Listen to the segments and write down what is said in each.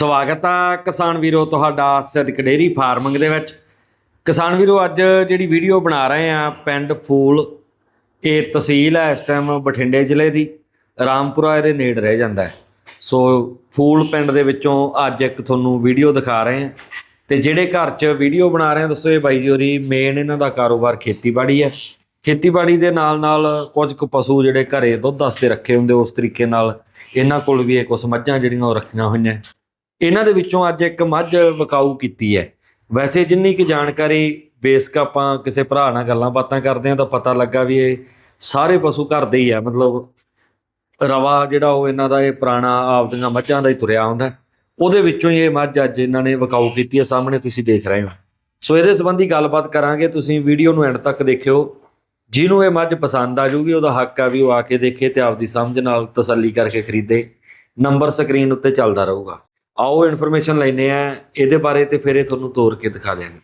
ਸਵਾਗਤ ਆ ਕਿਸਾਨ ਵੀਰੋ ਤੁਹਾਡਾ ਸਿੱਧਕ ਡੇਰੀ ਫਾਰਮਿੰਗ ਦੇ ਵਿੱਚ। ਕਿਸਾਨ ਵੀਰੋ, ਅੱਜ ਜਿਹੜੀ ਵੀਡੀਓ ਬਣਾ ਰਹੇ ਆ, ਪਿੰਡ ਫੂਲ, ਇਹ ਤਹਿਸੀਲ ਹੈ ਇਸ ਟਾਈਮ ਬਠਿੰਡੇ ਜ਼ਿਲ੍ਹੇ ਦੀ, ਰਾਮਪੁਰਾ ਇਹਦੇ ਨੇੜ ਰਹਿ ਜਾਂਦਾ ਹੈ। ਸੋ ਫੂਲ ਪਿੰਡ ਦੇ ਵਿੱਚੋਂ ਅੱਜ ਇੱਕ ਤੁਹਾਨੂੰ ਵੀਡੀਓ ਦਿਖਾ ਰਹੇ ਆ। ਤੇ ਜਿਹੜੇ ਘਰ 'ਚ ਵੀਡੀਓ ਬਣਾ ਰਹੇ ਆ, ਦੱਸੋ ਇਹ ਬਾਈ ਜੀ ਹੋਰੀ ਮੇਨ ਇਹਨਾਂ ਦਾ ਕਾਰੋਬਾਰ ਖੇਤੀਬਾੜੀ ਹੈ। ਖੇਤੀਬਾੜੀ ਦੇ ਨਾਲ ਨਾਲ ਕੁਝ ਕੁ ਪਸ਼ੂ ਜਿਹੜੇ ਘਰੇ ਦੁੱਧ ਵਾਸਤੇ ਰੱਖੇ ਹੁੰਦੇ, ਉਸ ਤਰੀਕੇ ਨਾਲ ਇਹਨਾਂ ਕੋਲ ਵੀ ਇਹ ਕੁਝ ਮੱਝਾਂ ਜਿਹੜੀਆਂ ਉਹ ਰੱਖੀਆਂ ਹੋਈਆਂ। ਇਹਨਾਂ ਦੇ ਵਿੱਚੋਂ ਅੱਜ ਇੱਕ ਮੱਝ ਵਿਕਾਊ ਕੀਤੀ ਹੈ। ਵੈਸੇ ਜਿੰਨੀ ਕਿ ਜਾਣਕਾਰੀ ਬੇਸਕ ਆਪਾਂ ਕਿਸੇ ਭਰਾ ਨਾਲ ਗੱਲਾਂ ਬਾਤਾਂ ਕਰਦੇ ਆ ਤਾਂ ਪਤਾ ਲੱਗਾ ਵੀ ਇਹ ਸਾਰੇ ਪਸ਼ੂ ਘਰ ਦੇ ਹੀ ਆ। ਮਤਲਬ ਰਵਾ ਜਿਹੜਾ ਉਹ ਇਹਨਾਂ ਦਾ ਇਹ ਪੁਰਾਣਾ ਆਪਦੀਆਂ ਮੱਝਾਂ ਦਾ ਹੀ ਤੁਰਿਆ ਹੁੰਦਾ। ਉਹਦੇ ਵਿੱਚੋਂ ਹੀ ਇਹ ਮੱਝ ਅੱਜ ਇਹਨਾਂ ਨੇ ਵਿਕਾਊ ਕੀਤੀ ਹੈ। ਸਾਹਮਣੇ ਤੁਸੀਂ ਦੇਖ ਰਹੇ ਹੋ। ਸੋ ਇਹਦੇ ਸੰਬੰਧੀ ਗੱਲਬਾਤ ਕਰਾਂਗੇ। ਤੁਸੀਂ ਵੀਡੀਓ ਨੂੰ ਐਂਡ ਤੱਕ ਦੇਖਿਓ। ਜਿਹਨੂੰ ਇਹ ਮੱਝ ਪਸੰਦ ਆ ਜੂਗੀ, ਉਹਦਾ ਹੱਕ ਆ ਵੀ ਉਹ ਆ ਕੇ ਦੇਖੇ ਤੇ ਆਪਦੀ ਸਮਝ ਨਾਲ ਤਸੱਲੀ ਕਰਕੇ ਖਰੀਦੇ। ਨੰਬਰ ਸਕਰੀਨ ਉੱਤੇ ਚੱਲਦਾ ਰਹੂਗਾ। ਆਓ ਇਨਫੋਰਮੇਸ਼ਨ ਲੈਨੇ ਆ ਇਹਦੇ ਬਾਰੇ ਤੇ ਫਿਰ ਇਹ ਤੁਹਾਨੂੰ ਤੋਰ ਕੇ ਦਿਖਾ ਦਿਆਂਗੇ।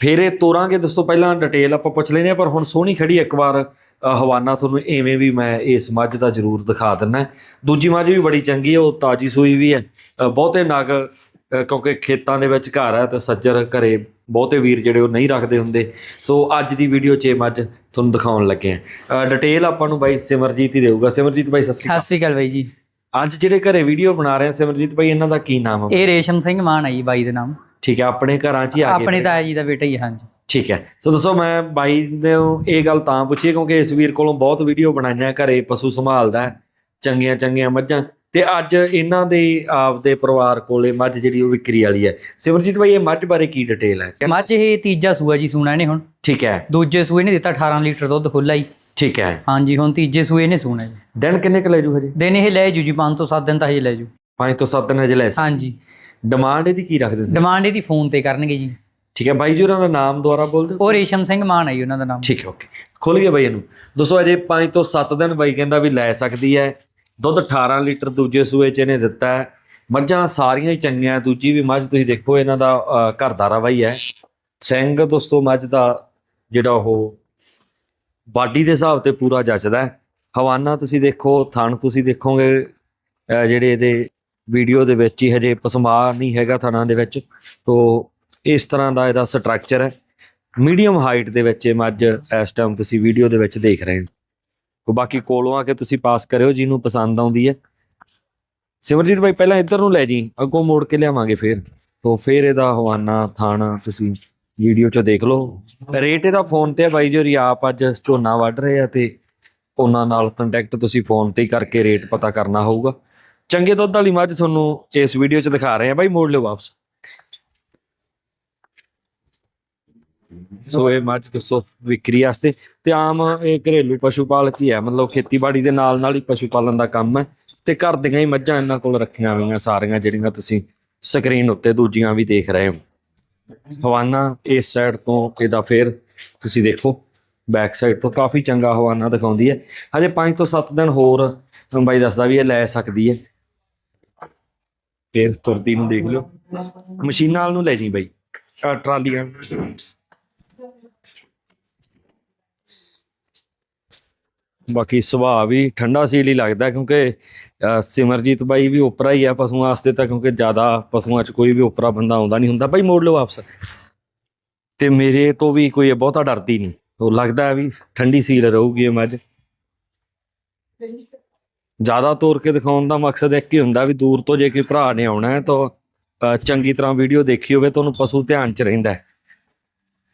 ਫਿਰ ਇਹ ਤੋਰਾਂਗੇ। ਦੋਸਤੋ ਪਹਿਲਾਂ ਡਿਟੇਲ ਆਪਾਂ ਪੁੱਛ ਲੈਨੇ ਆ ਪਰ ਹੁਣ ਸੋਹਣੀ ਖੜੀ ਇੱਕ ਵਾਰ। ਹਵਾਨਾ ਤੁਹਾਨੂੰ ਐਵੇਂ ਵੀ ਮੈਂ ਇਸ ਮੱਝ ਦਾ ਜ਼ਰੂਰ ਦਿਖਾ ਦਿੰਨਾ ਦੂਜੀ ਮੱਝ ਵੀ ਬੜੀ ਚੰਗੀ ਹੈ ਉਹ ਤਾਜੀ ਸੂਈ ਵੀ ਹੈ ਬਹੁਤੇ ਨਗ ਕਿਉਂਕਿ ਖੇਤਾਂ ਦੇ ਵਿੱਚ ਘਰ ਹੈ ਤੇ ਸੱਜਰ ਘਰੇ ਬਹੁਤੇ ਵੀਰ ਜਿਹੜੇ ਉਹ ਨਹੀਂ ਰੱਖਦੇ ਹੁੰਦੇ। ਸੋ ਅੱਜ ਦੀ ਵੀਡੀਓ 'ਚ ਇਹ ਮੱਝ ਤੁਹਾਨੂੰ ਦਿਖਾਉਣ ਲੱਗੇ ਆ ਡਿਟੇਲ ਆਪਾਂ ਨੂੰ ਬਾਈ ਸਿਮਰਜੀਤ ਹੀ ਦੇਊਗਾ। ਸਿਮਰਜੀਤ ਬਾਈ, ਸਤਿ ਸ਼੍ਰੀ ਅਕਾਲ। ਸਤਿ ਸ੍ਰੀ ਅਕਾਲ ਬਾਈ ਜੀ। ਅੱਜ ਜਿਹੜੇ ਘਰੇ ਵੀਡੀਓ ਬਣਾ ਰਹੇ ਆ ਸਿਮਰਜੀਤ ਬਾਈ ਇਹਨਾਂ ਦਾ ਕੀ ਨਾਮ ਹੈ ਇਹ ਰੇਸ਼ਮ ਸਿੰਘ ਮਾਨ ਹੈ ਜੀ ਬਾਈ ਦੇ ਨਾਮ। ਠੀਕ ਹੈ ਆਪਣੇ ਘਰਾਂ 'ਚ ਹੀ ਆ ਗਏ ਆਪਣੇ ਤਾਇਆ ਜੀ ਦਾ ਬੇਟਾ ਹੀ ਹਾਂਜੀ। ਠੀਕ ਹੈ ਸੋ ਦੱਸੋ ਮੈਂ ਬਾਈ ਨੂੰ ਇਹ ਗੱਲ ਤਾਂ ਪੁੱਛੀ ਕਿਉਂਕਿ ਇਸ ਵੀਰ ਕੋਲੋਂ ਬਹੁਤ ਵੀਡੀਓ ਬਣਾਈਆਂ ਘਰੇ ਪਸ਼ੂ ਸੰਭਾਲਦਾ ਚੰਗੀਆਂ ਚੰਗੀਆਂ ਮੱਝਾਂ। ਤੇ ਅੱਜ ਇਹਨਾਂ ਦੇ ਆਪਦੇ ਪਰਿਵਾਰ ਕੋਲੇ ਮੱਝ ਜਿਹੜੀ ਉਹ ਵਿਕਰੀ ਵਾਲੀ ਹੈ ਸਿਮਰਜੀਤ ਬਾਈ ਇਹ ਮੱਝ ਬਾਰੇ ਕੀ ਡਿਟੇਲ ਹੈ ਮੱਝ ਇਹ ਤੀਜਾ ਸੂਆ ਜੀ ਸੂਣਾ ਇਹਨੇ ਹੁਣ। ਠੀਕ ਹੈ ਦੂਜੇ ਸੂਏ ਨੇ ਦਿੱਤਾ 18 ਲੀਟਰ ਦੁੱਧ ਖੁੱਲਾ ਹੀ। ਠੀਕ ਹੈ। ਹਾਂਜੀ ਹੁਣ ਤੀਜੇ ਸੂਏ ਨੇ ਸੂਣਾ ਜੀ। ਦਿਨ ਕਿੰਨੇ ਕੁ ਲੈ ਜੂ ਹਜੇ? ਦਿਨ ਇਹ ਲੈ ਜੂ ਜੀ 5 ਤੋਂ 7 ਦਿਨ ਤਾਂ ਹਜੇ ਲੈ ਜੂ। 5 ਤੋਂ 7 ਦਿਨ ਹਜੇ ਲੈ ਹਾਂਜੀ। ਡਿਮਾਂਡ ਇਹਦੀ ਕੀ ਰੱਖਦੇ ਤੁਸੀਂ? ਡਿਮਾਂਡ ਇਹਦੀ ਫੋਨ ਤੇ ਕਰਨਗੇ ਜੀ। ਠੀਕ ਹੈ ਬਾਈ ਜੀ ਉਹਨਾਂ ਦਾ ਨਾਮ ਦੁਆਰਾ ਬੋਲ ਦਿਓ। ਉਹ ਰੇਸ਼ਮ ਸਿੰਘ ਮਾਨ ਹੈ ਜੀ ਉਹਨਾਂ ਦਾ ਨਾਮ। ਠੀਕ ਹੈ ਓਕੇ। ਖੁੱਲ ਗਿਆ ਬਾਈ ਇਹਨੂੰ। ਦੋਸਤੋ ਅਜੇ 5 ਤੋਂ 7 ਦਿਨ ਬਾਈ ਕਹਿੰਦਾ ਵੀ ਲੈ ਸਕਦੀ ਹੈ। ਦੁੱਧ 18 ਲੀਟਰ ਦੂਜੇ ਸੂਏ ਚ ਇਹਨੇ ਦਿੱਤਾ ਹੈ। ਮੱਝਾਂ ਸਾਰੀਆਂ ਹੀ ਚੰਗੀਆਂ ਦੂਜੀ ਵੀ ਮੱਝ ਤੁਸੀਂ ਦੇਖੋ ਇਹਨਾਂ ਦਾ ਘਰ ਦਾ ਰਵਾ ਹੀ ਹੈ। ਸਿੰਘ ਦੋਸਤੋ ਮੱਝ ਦਾ ਜਿਹੜਾ ਉਹ ਬਾਡੀ ਦੇ ਹਿਸਾਬ ਤੇ ਪੂਰਾ ਜੱਚਦਾ ਹੈ। ਹਵਾਨਾ ਤੁਸੀਂ ਦੇਖੋ, ਥਣ ਤੁਸੀਂ ਦੇਖੋਗੇ ਜਿਹੜੇ ਇਹਦੇ ਵੀਡੀਓ ਦੇ ਵਿੱਚ ਹੀ ਹਜੇ ਪਸਮਾ ਨਹੀਂ ਹੈਗਾ ਥਣਾਂ ਦੇ ਵਿੱਚ। ਤੋ ਇਸ ਤਰ੍ਹਾਂ ਦਾ ਇਹਦਾ ਸਟਰਕਚਰ ਹੈ। ਮੀਡੀਅਮ ਹਾਈਟ ਦੇ ਵਿੱਚ ਇਹ ਮੱਝ ਇਸ ਟਾਈਮ ਤੁਸੀਂ ਵੀਡੀਓ ਦੇ ਵਿੱਚ ਦੇਖ ਰਹੇ ਹੋ। ਤੋ ਬਾਕੀ ਕੋਲੋਂ ਆ ਕੇ ਤੁਸੀਂ ਪਾਸ ਕਰਿਓ, ਜਿਹਨੂੰ ਪਸੰਦ ਆਉਂਦੀ ਹੈ। ਸਿਮਰਜੀਤ ਭਾਈ, ਪਹਿਲਾਂ ਇੱਧਰ ਨੂੰ ਲੈ ਜੀ। ਅੱਗੋਂ ਮੋੜ ਕੇ ਲਿਆਵਾਂਗੇ ਫੇਰ। ਤੋ ਫੇਰ ਇਹਦਾ ਹਵਾਨਾ, ਥਾਣਾ ਤੁਸੀਂ ਵੀਡੀਓ 'ਚ ਦੇਖ ਲਓ। ਰੇਟ ਇਹਦਾ ਫੋਨ ਤੇ ਹੈ ਬਾਈ ਜੀ ਆਪ ਅੱਜ ਝੋਨਾ ਵੱਢ ਰਹੇ ਆ ਤੇ ਉਹਨਾਂ ਨਾਲ ਕੰਟੈਕਟ ਤੁਸੀਂ ਫੋਨ ਤੇ ਕਰਕੇ ਰੇਟ ਪਤਾ ਕਰਨਾ ਹੋਊਗਾ। ਚੰਗੇ ਦੁੱਧ ਵਾਲੀ ਮੱਝ ਤੁਹਾਨੂੰ ਇਸ ਵੀਡੀਓ 'ਚ ਦਿਖਾ ਰਹੇ ਆ ਬਾਈ, ਮੋੜ ਲਿਓ ਵਾਪਸ। ਸੋ ਇਹ ਮੱਝ ਦੱਸੋ ਵਿਕਰੀ ਵਾਸਤੇ। ਤੇ ਆਮ ਇਹ ਘਰੇਲੂ ਪਸ਼ੂ ਪਾਲਕ ਹੀ ਹੈ ਮਤਲਬ ਖੇਤੀਬਾੜੀ ਦੇ ਨਾਲ ਨਾਲ ਹੀ ਪਸ਼ੂ ਪਾਲਣ ਦਾ ਕੰਮ ਹੈ ਤੇ ਘਰ ਦੀਆਂ ਹੀ ਮੱਝਾਂ ਇਹਨਾਂ ਕੋਲ ਰੱਖੀਆਂ ਹੋਈਆਂ ਸਾਰੀਆਂ, ਜਿਹੜੀਆਂ ਤੁਸੀਂ ਸਕਰੀਨ ਉੱਤੇ ਦੂਜੀਆਂ ਵੀ ਦੇਖ ਰਹੇ ਹੋ। ਹਵਾਨਾ ਇਸ ਸਾਈਡ ਤੋਂ ਇਹਦਾ ਫੇਰ ਤੁਸੀਂ ਦੇਖੋ ਬੈਕ ਸਾਈਡ ਤੋਂ ਕਾਫੀ ਚੰਗਾ ਹਵਾਨਾ ਦਿਖਾਉਂਦੀ ਹੈ। ਹਜੇ 5 ਤੋਂ 7 ਦਿਨ ਹੋਰ ਬਾਈ ਦੱਸਦਾ ਵੀ ਇਹ ਲੈ ਸਕਦੀ ਹੈ। ਫੇਰ ਤੁਰਦੀ ਨੂੰ ਦੇਖ ਲਿਓ। ਮਸ਼ੀਨਾਂ ਵਾਲ ਨੂੰ ਲੈ ਜੀ ਬਾਈ। ਆਹ ਟਰਾਲੀਆਂ। ਬਾਕੀ ਸੁਭਾਅ ਵੀ ਠੰਡਾ ਸੀਲ ਹੀ ਲੱਗਦਾ ਕਿਉਂਕਿ ਅਹ, ਸਿਮਰਜੀਤ ਬਾਈ ਵੀ ਉਪਰਾ ਹੀ ਆ ਪਸ਼ੂਆਂ ਵਾਸਤੇ ਤਾਂ ਕਿਉਂਕਿ ਜ਼ਿਆਦਾ ਪਸ਼ੂਆਂ 'ਚ ਕੋਈ ਵੀ ਉਪਰਾ ਬੰਦਾ ਆਉਂਦਾ ਨਹੀਂ ਹੁੰਦਾ। ਬਾਈ ਮੋੜ ਲਓ ਵਾਪਸ। ਤੇ ਮੇਰੇ ਤੋਂ ਵੀ ਕੋਈ ਬਹੁਤਾ ਡਰਦੀ ਨਹੀਂ। ਉਹ ਲੱਗਦਾ ਵੀ ਠੰਡੀ ਸੀਲ ਰਹੂਗੀ ਇਹ ਮੱਝ। ਜ਼ਿਆਦਾ ਤੋਰ ਕੇ ਦਿਖਾਉਣ ਦਾ ਮਕਸਦ ਇੱਕ ਹੀ ਹੁੰਦਾ ਵੀ ਦੂਰ ਤੋਂ ਜੇ ਕੋਈ ਭਰਾ ਨੇ ਆਉਣਾ ਹੈ ਤਾਂ ਅਹ, ਚੰਗੀ ਤਰ੍ਹਾਂ ਵੀਡੀਓ ਦੇਖੀ ਹੋਵੇ ਤਾਂ ਉਹਨੂੰ ਪਸ਼ੂ ਧਿਆਨ 'ਚ ਰਹਿੰਦਾ ਹੈ।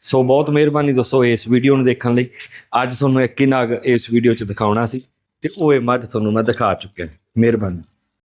ਸੋ ਬਹੁਤ ਮਿਹਰਬਾਨੀ ਦੋਸਤੋ ਇਸ ਵੀਡੀਓ ਨੂੰ ਦੇਖਣ ਲਈ। ਅੱਜ ਤੁਹਾਨੂੰ ਇੱਕ ਹੀ ਨਾਗ ਇਸ ਵੀਡੀਓ 'ਚ ਦਿਖਾਉਣਾ ਸੀ ਤੇ ਉਹ ਇਹ ਮੱਝ ਤੁਹਾਨੂੰ ਮੈਂ ਦਿਖਾ ਚੁੱਕਿਆ। ਮਿਹਰਬਾਨੀ।